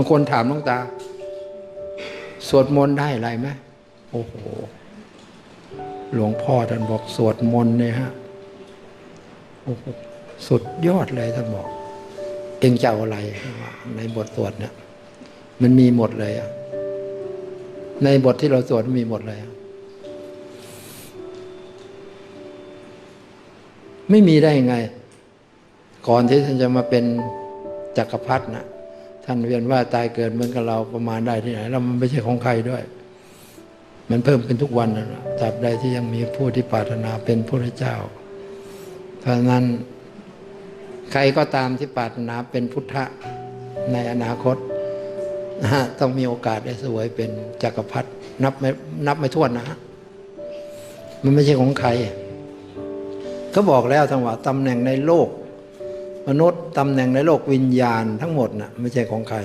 บางคนถามหลวงตา สวดมนต์ได้อะไรไหมโอ้โห หลวงพ่อท่านบอกสวดมนต์เนี่ยฮะโอ้โหสุดยอดเลยท่านบอกเองจะเอาอะไรในบทสวดเนี่ยมันมีหมดเลยอะในบทที่เราสวดมีหมดเลยไม่มีได้ยังไง ก่อนที่ท่านจะมาเป็นจักรพรรดินะ ท่านเวียนว่าตายเกิดเหมือนกับเราประมาณได้ที่ไหนแล้วมันไม่ใช่ของใครด้วย มันเพิ่มขึ้นทุกวันนะตราบใดที่ยังมีผู้ที่ปรารถนาเป็นพระเจ้า เพราะนั้นใครก็ตามที่ปรารถนาเป็นพุทธะในอนาคตนะต้องมีโอกาสได้สวยเป็นจักรพรรดินับไม่นับไม่ถ้วนนะฮะมันไม่ใช่ของใคร ก็บอกแล้วทั้งว่าตำแหน่งในโลก มนุษย์ตำแหน่งในโลกวิญญาณทั้งหมดนะ่ะไม่ใช่ของใคร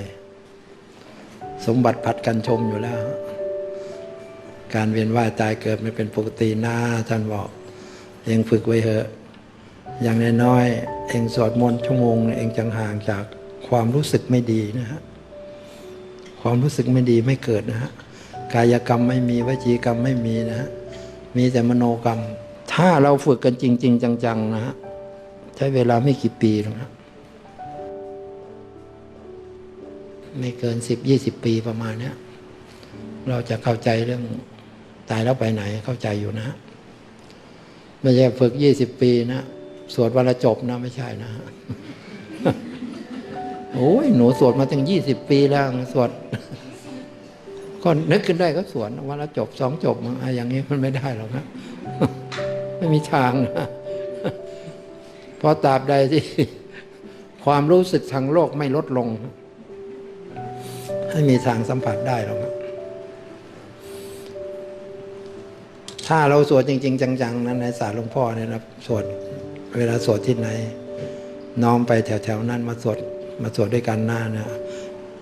สมบัติผัดกันชมอยู่แล้ว การเวียนว่ายตายเกิดไม่เป็นปกตินะท่านบอก เองฝึกไว้เถอะ อย่างน้อยๆเองสวดมนต์ชั่วโมงหนึ่งเองจังห่างจากความรู้สึกไม่ดีนะฮะความรู้สึกไม่ดีไม่เกิดนะฮะกายกรรมไม่มีวจีกรรมไม่มีนะฮะมีแต่มโนกรรม ถ้าเราฝึกกันจริง ๆ จังๆนะฮะ ใช้เวลาไม่กี่ปีหรอกนะไม่เกินสิบยี่สิบปีประมาณเนี้ยเราจะเข้าใจเรื่องตายแล้วไปไหนเข้าใจอยู่นะไม่ใช่ฝึกยี่สิบปีนะสวดวันละจบนะไม่ใช่นะโอ้ยหนูสวดมาตั้งยี่สิบปีแล้วสวดก็นึกขึ้นได้ก็สวดวันละจบสองจบอะอย่างนี้มันไม่ได้หรอกนะไม่มีทางนะ เพราะตราบใดที่ความรู้สึกทางโลกไม่ลดลง ให้มีทางสัมผัสได้หรอกถ้าเราสวดจริง ๆ จัง ๆ นั้นในศาลหลวงพ่อเนี่ยนะสวดเวลาสวดที่ไหน น้อมไปแถวๆนั้นมาสวดมาสวดด้วยกันหน้าน่ะ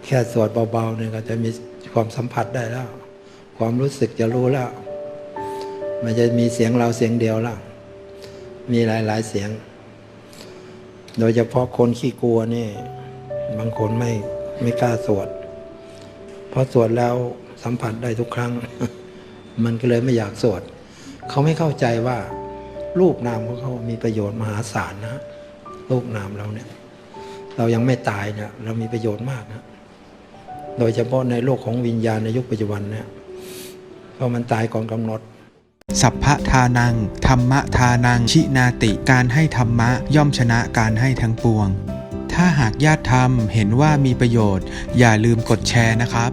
แค่สวดเบาๆเนี่ยก็จะมีความสัมผัสได้แล้ว ความรู้สึกจะรู้แล้ว มันจะมีเสียงเราเสียงเดียวแล้ว มีหลายๆเสียง โดยเฉพาะคนขี้กลัวนี่ บางคนไม่ไม่กล้าสวด เพราะสวดแล้วสัมผัสได้ทุกครั้ง มันก็เลยไม่อยากสวด เขาไม่เข้าใจว่า รูปนามของเขามีประโยชน์มหาศาลนะรูปนามเราเนี่ย เรายังไม่ตายเนี่ยเรามีประโยชน์มากนะโดยเฉพาะในโลกของวิญญาณในยุคปัจจุบันเนี่ยเพราะมันตายก่อนกำหนด สัพพะทานัง ธรรมะทานัง ชินาติ การให้ธรรมะย่อมชนะการให้ทั้งปวง ถ้าหากญาติธรรมเห็นว่ามีประโยชน์ อย่าลืมกดแชร์นะครับ